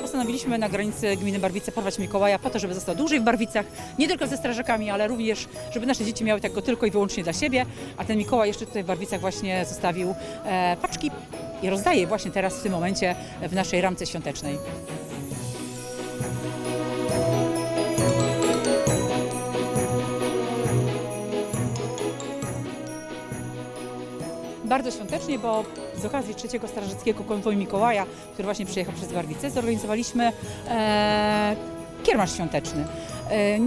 Postanowiliśmy na granicy gminy Barwice porwać Mikołaja po to, żeby został dłużej w Barwicach, nie tylko ze strażakami, ale również, żeby nasze dzieci miały tego tylko i wyłącznie dla siebie, a ten Mikołaj jeszcze tutaj w Barwicach właśnie zostawił e, paczki i rozdaje właśnie teraz w tym momencie w naszej ramce świątecznej. Bardzo świątecznie, bo z okazji trzeciego Strażackiego Konwoju Mikołaja, który właśnie przyjechał przez Barwice, zorganizowaliśmy e, kiermasz świąteczny. E,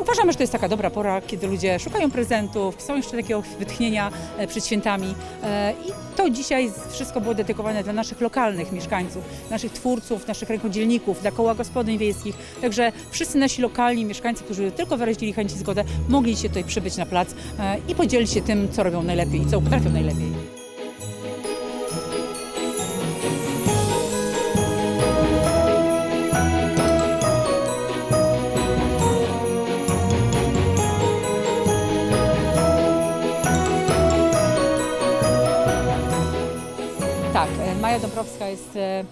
Uważamy, że to jest taka dobra pora, kiedy ludzie szukają prezentów, chcą jeszcze takiego wytchnienia e, przed świętami. E, I dzisiaj wszystko było dedykowane dla naszych lokalnych mieszkańców, naszych twórców, naszych rękodzielników, dla koła gospodyń wiejskich. Także wszyscy nasi lokalni mieszkańcy, którzy tylko wyrazili chęć i zgodę, mogli się tutaj przybyć na plac e, i podzielić się tym, co robią najlepiej i co potrafią najlepiej. Tak, e, Maja Dąbrowska jest e,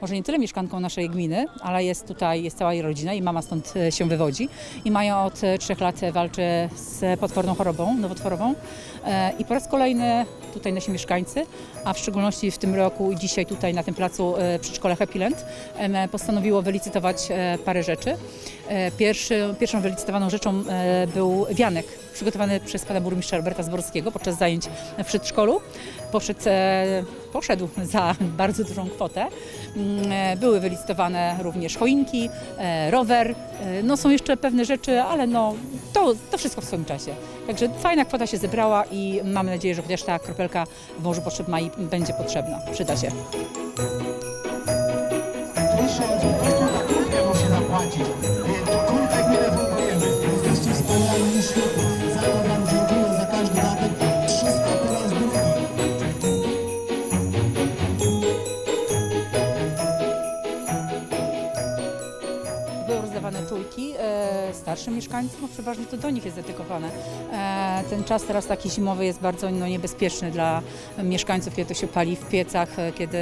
może nie tyle mieszkanką naszej gminy, ale jest tutaj, jest cała jej rodzina i mama stąd e, się wywodzi. I Maja od trzech lat walczy z potworną chorobą nowotworową. I po raz kolejny tutaj nasi mieszkańcy, a w szczególności w tym roku i dzisiaj tutaj na tym placu e, przedszkole Happyland em, postanowiło wylicytować parę rzeczy. Pierwszy, pierwszą wylicytowaną rzeczą był wianek przygotowany przez pana burmistrza Roberta Zborskiego podczas zajęć w przedszkolu. Poszedł, e, poszedł za bardzo dużą kwotę. Mm, e, Były wylicytowane również choinki, e, rower. No są jeszcze pewne rzeczy, ale no to, to wszystko w swoim czasie. Także fajna kwota się zebrała i mamy nadzieję, że chociaż ta kropelka w morzu potrzeb Mai będzie potrzebna. Przyda się. Proszę musi zapłacić. Kultek nie refundujemy. Jesteście wspaniali starszym mieszkańcom, przeważnie to do nich jest dedykowane. E, ten czas teraz taki zimowy jest bardzo no, niebezpieczny dla mieszkańców, kiedy to się pali w piecach, e, kiedy,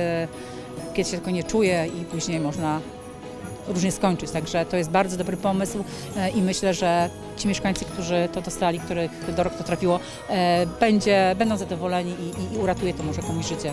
kiedy się tego nie czuje i później można różnie skończyć. Także to jest bardzo dobry pomysł e, i myślę, że ci mieszkańcy, którzy to dostali, których do rok to trafiło, będzie, będą zadowoleni i, i, i uratuje to może komuś życie.